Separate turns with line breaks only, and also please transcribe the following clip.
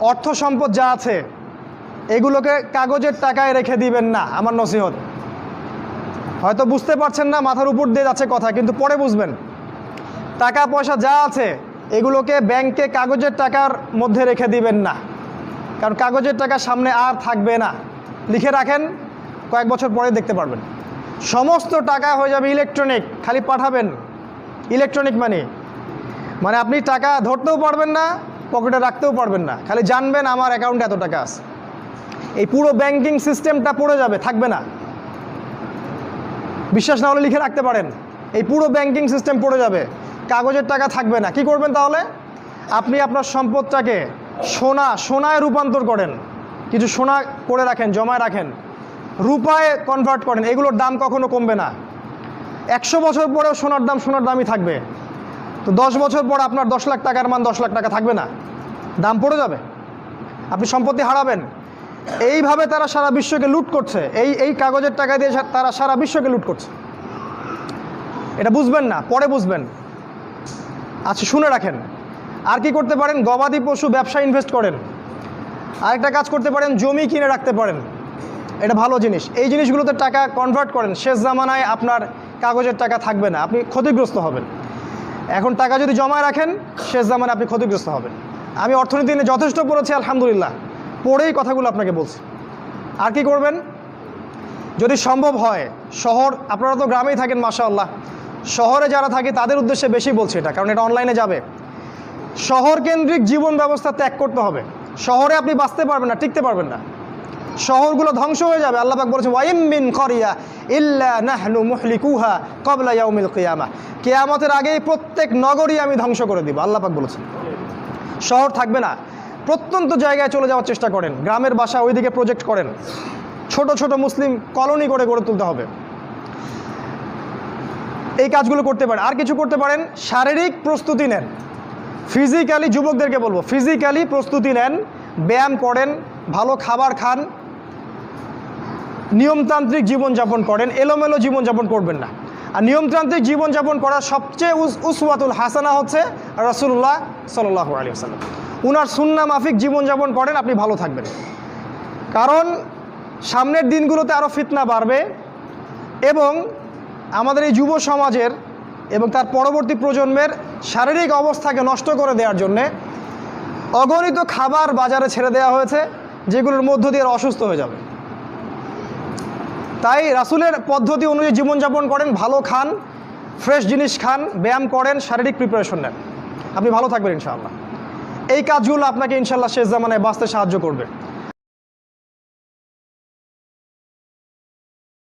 অর্থ সম্পদ যা আছে, এগুলোকে কাগজের টাকায় রেখে দিবেন না, আমার নসিহত। হয়তো বুঝতে পারছেন না, মাথার উপর দিয়ে যাচ্ছে কথা, কিন্তু পরে বুঝবেন। টাকা, পয়সা যা আছে, এগুলোকে ব্যাংকে কাগজের টাকার মধ্যে রেখে দিবেন না। কারণ কাগজের টাকা সামনে আর থাকবে না। লিখে রাখেন, কয়েক বছর পরে দেখতে পারবেন। সমস্ত টাকা হয়ে যাবে ইলেকট্রনিক, খালি পাঠাবেন। Electronic money. মানে আপনি টাকা ধরতেও পারবেন না পকেটে রাখতেও পারবেন না। খালি জানবেন আমার অ্যাকাউন্টে এত টাকা আছে। এই পুরো ব্যাংকিং সিস্টেমটা পড়ে যাবে, থাকবে না। বিশ্বাস না হলে লিখে রাখতে পারেন। এই পুরো ব্যাংকিং সিস্টেম পড়ে যাবে। কাগজের টাকা থাকবে না। কি করবেন তাহলে? আপনি আপনার সম্পদটাকে সোনা, সোনায় রূপান্তর করেন। কিছু সোনা করে রাখেন, জমায় রাখেন। রূপায় কনভার্ট করেন। এগুলোর দাম কখনো কমবে না। একশো বছর পরেও সোনার দাম, সোনার দামই থাকবে। তো দশ বছর পর আপনার দশ লাখ টাকার মান দশ লাখ টাকা থাকবে না। দাম পড়ে যাবে। আপনি সম্পত্তি হারাবেন। এইভাবে তারা সারা বিশ্বকে লুট করছে। এই এই কাগজের টাকা দিয়ে তারা সারা বিশ্বকে লুট করছে। এটা বুঝবেন না, পরে বুঝবেন। আচ্ছা শুনে রাখেন। আর কি করতে পারেন? গবাদি পশু ব্যবসা ইনভেস্ট করেন। আরেকটা কাজ করতে পারেন, জমি কিনে রাখতে পারেন। এটা ভালো জিনিস। এই জিনিসগুলোতে টাকা কনভার্ট করেন। শেষ জামানায় আপনার কাগজের টাকা থাকবে না। আপনি ক্ষতিগ্রস্ত হবেন। এখন টাকা যদি জমায় রাখেন, শেষ জামানে আপনি ক্ষতিগ্রস্ত হবেন। আমি অর্থনীতি নিয়ে যথেষ্ট পড়েছি, আলহামদুলিল্লাহ। পড়েই কথাগুলো আপনাকে বলছি। আর কি করবেন? যদি সম্ভব হয়, শহর, আপনারা তো গ্রামেই থাকেন, মাশাআল্লাহ। শহরে যারা থাকে, তাদের উদ্দেশ্যে বেশি বলছি এটা, কারণ এটা অনলাইনে যাবে। শহর কেন্দ্রিক জীবন ব্যবস্থা ত্যাগ করতে হবে। শহরে আপনি বাঁচতে পারবেন না, টিকতে পারবেন না। শহরগুলো ধ্বংস হয়ে যাবে। আল্লাহ পাক বলেছে, ওয়াইম মিন করিয়া ইল্লা নাহনু মুহলিকুহা কবলা ইয়াউমিল কিয়ামা। কেয়ামতের আগেই প্রত্যেক নগরী আমি ধ্বংস করে দিব, আল্লাহ পাক বলেছেন। শহর থাকবে না, প্রত্যন্ত জায়গায় চলে যাওয়ার চেষ্টা করেন, গ্রামের বাসা ওইদিকে প্রজেক্ট করেন। ছোট ছোট মুসলিম কলোনি করে গড়ে তুলতে হবে। এই কাজগুলো করতে পারেন। আর কিছু করতে পারেন, শারীরিক প্রস্তুতি নেন। ফিজিক্যালি যুবকদেরকে বলব ফিজিক্যালি প্রস্তুতি নেন, ব্যায়াম করেন, ভালো খাবার খান নিয়মতান্ত্রিক জীবনযাপন করেন, এলোমেলো জীবনযাপন করবেন না। আর নিয়মতান্ত্রিক জীবনযাপন করার সবচেয়ে উস- উসওয়াতুল হাসানা হচ্ছে রসুল্লাহ সাল্লাহ আলী আসাল্লাম উনার সুন্না মাফিক জীবনযাপন করেন, আপনি ভালো থাকবেন। কারণ সামনের দিনগুলোতে আরও ফিতনা বাড়বে এবং আমাদের এই যুব সমাজের এবং তার পরবর্তী প্রজন্মের শারীরিক অবস্থাকে নষ্ট করে দেওয়ার জন্যে অগণিত খাবার বাজারে ছেড়ে দেওয়া হয়েছে, যেগুলোর মধ্য দিয়ে অসুস্থ হয়ে যাবে। তাই রাসুলের পদ্ধতি অনুযায়ী জীবনযাপন করেন, ভালো খান, ফ্রেশ জিনিস খান, ব্যায়াম করেন, শারীরিক প্রিপারেশন নেন। আপনি ভালো থাকবেন ইনশাআল্লাহ। এই কাজগুলো আপনাকে ইনশাল্লাহ শেষ জামানায় বাঁচতে সাহায্য করবে।